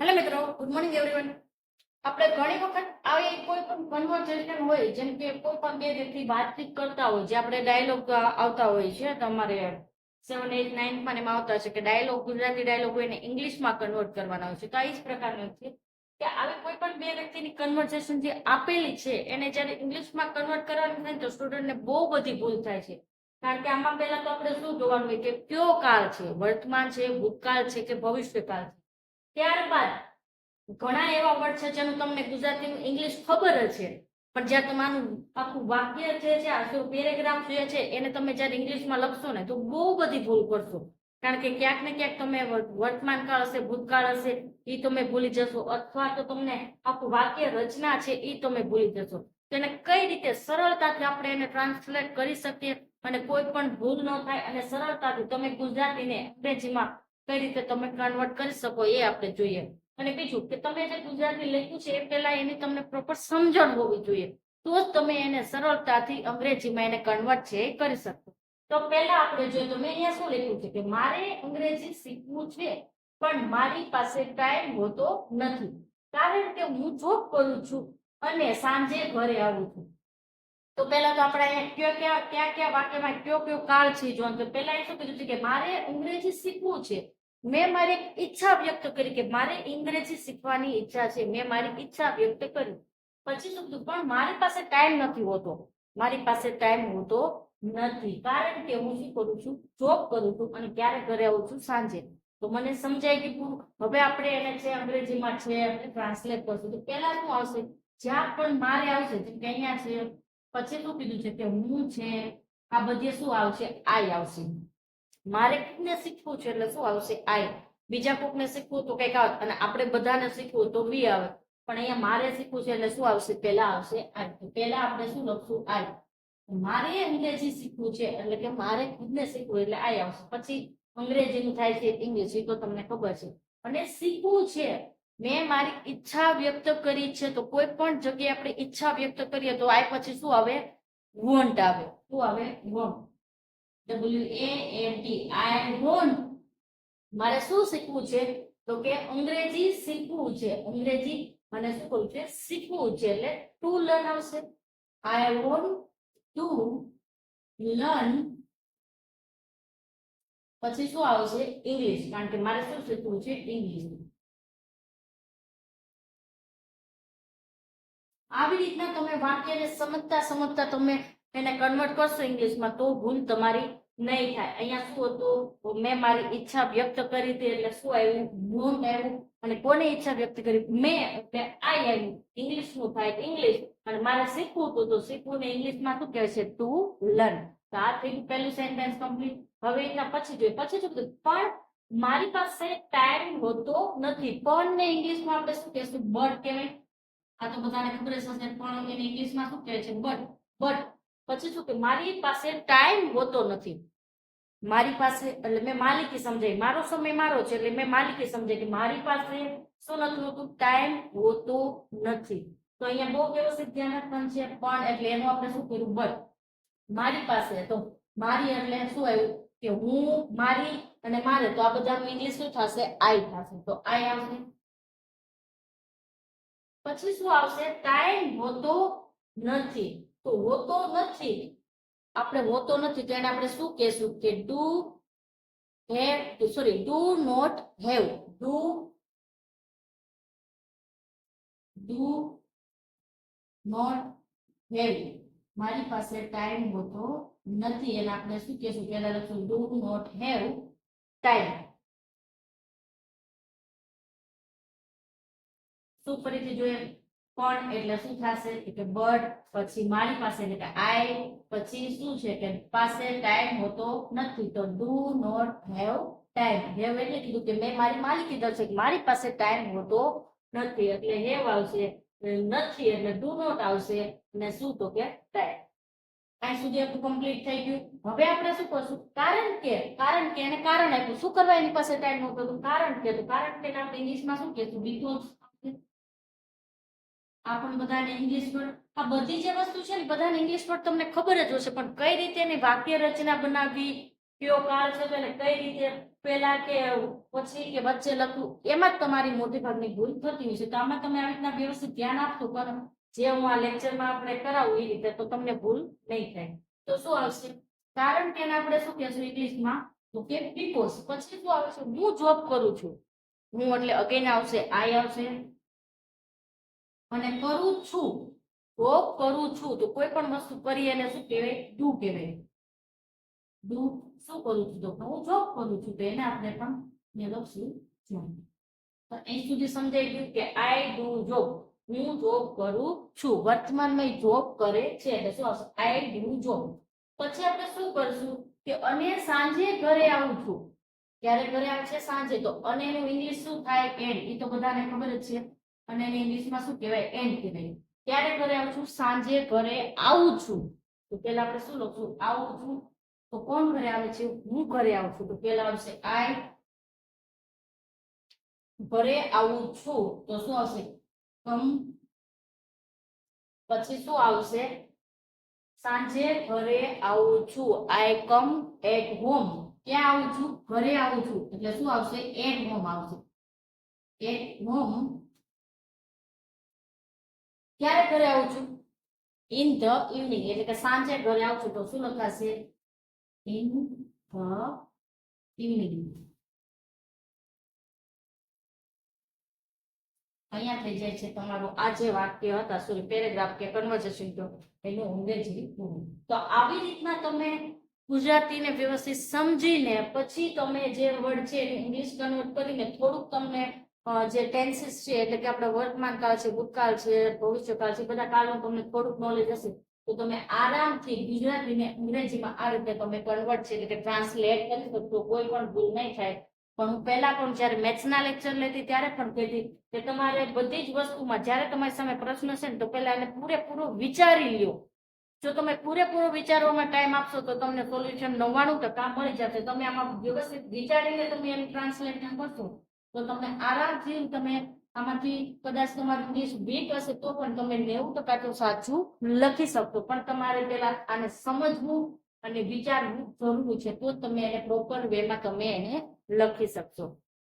Hello મિત્રો good morning everyone આપણે ઘણી વખત આવી કોઈ પણ કન્વર્સેશન હોય, જેમ કે કોઈ પણ બે વ્યક્તિ વાતચીત કરતા હોય, જે આપણે ડાયલોગ આવતા હોય છે તમારે સેવન એટ નાઇનમાં એમાં આવતા છે કે ડાયલોગ ગુજરાતી ડાયલોગ હોય ને ઇંગ્લિશમાં કન્વર્ટ કરવાના હોય છે. તો આ જ પ્રકારનું છે કે આવી કોઈ પણ બે વ્યક્તિની કન્વર્સેશન જે આપેલી છે, એને જ્યારે ઇંગ્લિશમાં કન્વર્ટ કરવાની થાય તો સ્ટુડન્ટને બહુ બધી ભૂલ થાય છે. કારણ કે આમાં પહેલા તો આપણે શું જોવાનું હોય કે કયો કાળ છે? વર્તમાન છે, ભૂતકાળ છે કે ભવિષ્યકાળ છે? ત્યારબાદ ઘણા એવા વર્ડ છે જેનું તમને ગુજરાતીનું ઇંગ્લિશ ખબર જ છે. પણ જ્યાં તમારું આખું વાક્ય જે છે આખું પેરેગ્રાફ જે છે, એને તમે જ્યારે ઇંગ્લિશમાં લખશો ને તો બહુ બધી ભૂલ કરશો. કારણ કે ક્યાંક ને ક્યાંક તમે વર્ત- વર્તમાન કાળ હશે, ભૂતકાળ હશે એ તમે ભૂલી જશો. અથવા તો તમને આખું વાક્ય રચના છે એ તમે ભૂલી જશો. તો એને કઈ રીતે સરળતાથી આપણે એને ટ્રાન્સલેટ કરી શકીએ અને કોઈ પણ ભૂલ ન થાય અને સરળતાથી તમે ગુજરાતીને અંગ્રેજીમાં કઈ રીતે તમે કન્વર્ટ કરી શકો એ આપણે જોઈએ. અને બીજું કે તમે જે ગુજરાતી લખ્યું છે એ પહેલા એની તમને પ્રોપર સમજણ હોવી જોઈએ. તો જ તમે એને સરળતાથી અંગ્રેજીમાં એને કન્વર્ટ છે એ કરી શકો. તો પહેલા આપણે જોઈએ તો મેં અહીંયા શું લખ્યું છે કે મારે અંગ્રેજી શીખવું છે, પણ મારી પાસે ટાઈમ હોતો નથી. કારણ કે હું જોબ કરું છું અને સાંજે ઘરે આવું છું. તો પહેલા તો આપણે કયો કયા કયા કયા વાક્યમાં કયો કયો કાળ છે જોવાનું તો પહેલા એ શું કીધું છે કે મારે અંગ્રેજી શીખવું છે મેં મારી ઈચ્છા વ્યક્ત કરી કે મારે અંગ્રેજી શીખવાની ઈચ્છા છે. મેં મારી ઈચ્છા વ્યક્ત કરી. પછી શું કીધું પણ મારી પાસે ટાઈમ નથી હોતો. મારી પાસે ટાઈમ હોતો નથી. કારણ કે હું શું કરું છું? જોબ કરું છું અને ક્યારે ઘરે આવું છું? સાંજે. તો મને સમજાય ગયું હવે આપણે એને છે, અંગ્રેજીમાં છે, આપણે ટ્રાન્સલેટ કરશું. તો પહેલા શું આવશે? જ્યાં પણ મારે આવશે, જેમ કે અહીંયા છે. પછી શું કીધું છે કે હું છે, આ બધે શું આવશે? આઈ આવશે. મારે કોકને શીખવું છે એટલે શું આવશે? આઈ બીજા કોકને શીખવું તો કંઈક આવે અને આપણે બધાને શીખવું તો વી આવે પણ અહીંયા મારે શીખવું છે એટલે શું આવશે? પહેલા આવશે આઈ તો પહેલા આપણે શું લખશું? આઈ મારે અંગ્રેજી શીખવું છે એટલે કે મારે ખુદને શીખવું એટલે આઈ આવશે. પછી અંગ્રેજીનું થાય છે ઇંગ્લિશ એ તો તમને ખબર છે. અને શીખવું છે. મેં મારી ઈચ્છા વ્યક્ત કરી છે તો કોઈ પણ જગ્યાએ આપણે ઈચ્છા વ્યક્ત કરીએ તો આ પછી શું આવે? વોન્ટ આવે. શું આવે? Want. W A N T I want મારે શું શીખવું છે? તો કે અંગ્રેજી શીખવું છે. અંગ્રેજી મને શું કરવું છે? શીખવું છે. એટલે ટુ લર્ન આવશે. આઈ વોન્ટ ટુ લર્ન પછી શું આવશે? ઇંગ્લિશ કારણ કે મારે શું શીખવું છે? ઇંગ્લિશ આવી રીતના તમે વાક્યને સમજતા સમજતા તમે એને કન્વર્ટ કરશો ઇંગ્લિશમાં તો ભૂલ તમારી નહીં થાય. અહીંયા શું હતું? મેં મારી ઈચ્છા વ્યક્ત કરી હતી એટલે શું આવ્યું? વોન્ટ આવ્યું. અને કોને ઈચ્છા વ્યક્ત કરી? મેં. એટલે આઈ આવ્યું. ઇંગ્લિશનું થાય ઇંગ્લિશ. અને મારે શીખવું હતું તો શીખવું ને ઇંગ્લિશમાં શું કહે છે? ટુ લર્ન તો આ થઈ ગયું પહેલું સેન્ટેન્સ કમ્પ્લીટ હવે એના પછી જોઈએ. પછી કીધું, પણ મારી પાસે ટાઈમ હોતો નથી. પણ ને ઇંગ્લિશમાં આપણે શું કહેશું? બટ કહેવાય? આ તો બધાને ખબર જ હશે, પણ એને ઇંગ્લિશમાં શું કહે છે? બટ બટ પછી શું કે મારી પાસે ટાઈમ હોતો નથી. મારી પાસે, એટલે મેં માલિકી સમજાય મારો સમય મારો છે, એટલે મેં માલિકી સમજાય કે મારી પાસે શું નથી હોતું? ટાઈમ હોતો નથી. તો અહીંયા બહુ વ્યવસ્થિત ધ્યાન રાખવાનું છે, પણ એટલે એનું આપણે શું કર્યું? બટ મારી પાસે, તો મારી એટલે શું આવ્યું? કે હું મારી અને મારે, તો આ બધાનું ઇંગ્લિશ શું થશે? આઈ થશે. તો આઈ આવશે. પછી શું આવશે? ટાઈમ હોતો નથી. તો હોતો નથી. આપણે હોતો નથી તો એને આપણે શું કહેશું કે do have sorry do not have do do not have મારી પાસે ટાઈમ હોતો નથી એને આપણે શું કહેશું? પહેલા લખશું ડુ નોટ હેવ ટાઈમ શું ફરીથી જોઈએ? પણ એટલે શું થશે કે બટ પછી મારી પાસે એટલે આઈ, પછી શું છે કે પાસે ટાઈમ હોતો નથી, તો do not have time. Have એટલે કીધું કે મેં મારી માલિક કીધો છે કે મારી પાસે ટાઈમ હોતો નથી, એટલે હેવ આવશે નથી, એટલે ડુ નોટ આવશે, અને શું તો કે ટાઈમ. અહીં સુધી આપણું કમ્પ્લીટ થઈ ગયું. હવે આપણે શું કરશું? કારણ કે કારણ કે એને કારણ આપ્યું. શું કરવા એની પાસે ટાઈમ નહોતો કારણ કે, તો કારણ કે આપણે ઇંગ્લિશમાં શું કહેશું? બીકોઝ આ પણ બધાને ઇંગ્લિશ વર્ડ આ બધી જે વસ્તુ છે ને બધાને ઇંગ્લિશ વર્ડ તમને ખબર જ હશે, પણ કઈ રીતે એની વાક્ય રચના બનાવવી, કયો કાળ છે એને કઈ રીતે પેલા કે પછી કે વચ્ચે લખવું, એમાં જ તમારી મોટી ભાગની ભૂલ થતી હોય છે. તો આમાં તમે આવી રીતના વ્યવસ્થિત ધ્યાન આપશો, પણ જે હું આ લેક્ચરમાં આપણે કરાવું એ રીતે, તો તમને ભૂલ નહીં થાય. તો શું આવશે? કારણ કે આપણે શું કહેશું ઇંગ્લિશમાં તો કે બીકોઝ પછી શું આવશે? હું જોબ કરું છું. હું એટલે અગેન આવશે આઈ આવશે. અને કરું છું. જોબ કરું છું તો કોઈ પણ વસ્તુ કરી એને શું કહેવાય? ડુ કહેવાય. ડુ શું કરું છું? તો હું જોબ કરું છું તો એને આપણે પણ મેળવશું જોઈએ તો અહીં સુધી સમજાઈ ગયું કે આઈ ડુ જોબ હું જોબ કરું છું. વર્તમાનમાં જોબ કરે છે. એટલે શું આવશે? આઈ ડુ જોબ પછી આપણે શું કરશું? કે અને સાંજે ઘરે આવું છું. ક્યારે ઘરે આવે છે? સાંજે. તો અને એનું ઇંગ્લિશ શું થાય? એન્ડ એ તો બધાને ખબર જ છે. અને એને ઇંગ્લિશમાં શું કહેવાય? એન્ડ કહેવાય. ક્યારે ઘરે આવું છું, સાંજે ઘરે આવું છું. તો પેલા આપણે શું લખશું? આવું છું. તો કોણ ઘરે આવે છે? હું ઘરે આવું છું. તો પેલા આવશે આઈ. ઘરે આવું છું. તો શું આવશે? કમ. પછી શું આવશે? સાંજે ઘરે આવું છું. I come at home. ક્યાં આવું છું? ઘરે આવું છું. એટલે શું આવશે? એટ હોમ આવશે. At home. ક્યારે ઘરે આવું છું? ઇન ધ ઇવનિંગ એટલે કે સાંજે ઘરે આવું છું, તો શું લખાશે? ઇન ધ ઇવનિંગ અહીંયા થઈ જાય છે તમારું આ જે વાક્ય હતા સોરી પેરેગ્રાફ કે કન્વર્ઝેશન તો, એનું અંગ્રેજી તો આવી રીતના તમે ગુજરાતીને વ્યવસ્થિત સમજીને પછી તમે જે વર્ડ છે એને ઇંગ્લિશ કન્વર્ટ કરીને થોડુંક તમને જે ટેન્સીસ છે, એટલે કે આપણા વર્તમાન કાળ છે, ભૂતકાળ છે, ભવિષ્યકાળ છે બધા કાળનું તમને થોડુંક નોલેજ હશે. તો તમે આરામથી ગુજરાતીને અંગ્રેજીમાં આ રીતે તમે કન્વર્ટ છે, એટલે કે ટ્રાન્સલેટ કરી શકશો, કોઈ પણ ભૂલ નહીં થાય. પણ હું પહેલા પણ જ્યારે મેથ્સના લેક્ચર લેતી ત્યારે પણ કહેતી કે તમારે બધી જ વસ્તુમાં જ્યારે તમારી સામે પ્રશ્ન છે ને, તો પહેલા એને પૂરેપૂરો વિચારી લ્યો. જો તમે પૂરેપૂરો વિચારવામાં ટાઈમ આપશો, તો તમને સોલ્યુશન નવ્વાણું ટકા મળી જશે. તમે આમાં વ્યવસ્થિત વિચારીને તમે એનું ટ્રાન્સલેશન કરશો. તો તમને આરામથી તમે આમાંથી કદાચ તમારું ઇંગ્લિશ વીક હશે તો પણ તમે નેવું ટકા તો સાચું લખી શકશો. પણ તમારે પેલા આને સમજવું અને વિચારવું જરૂરી છે તો તમે એને પ્રોપર વેમાં તમે એને લખી શકશો.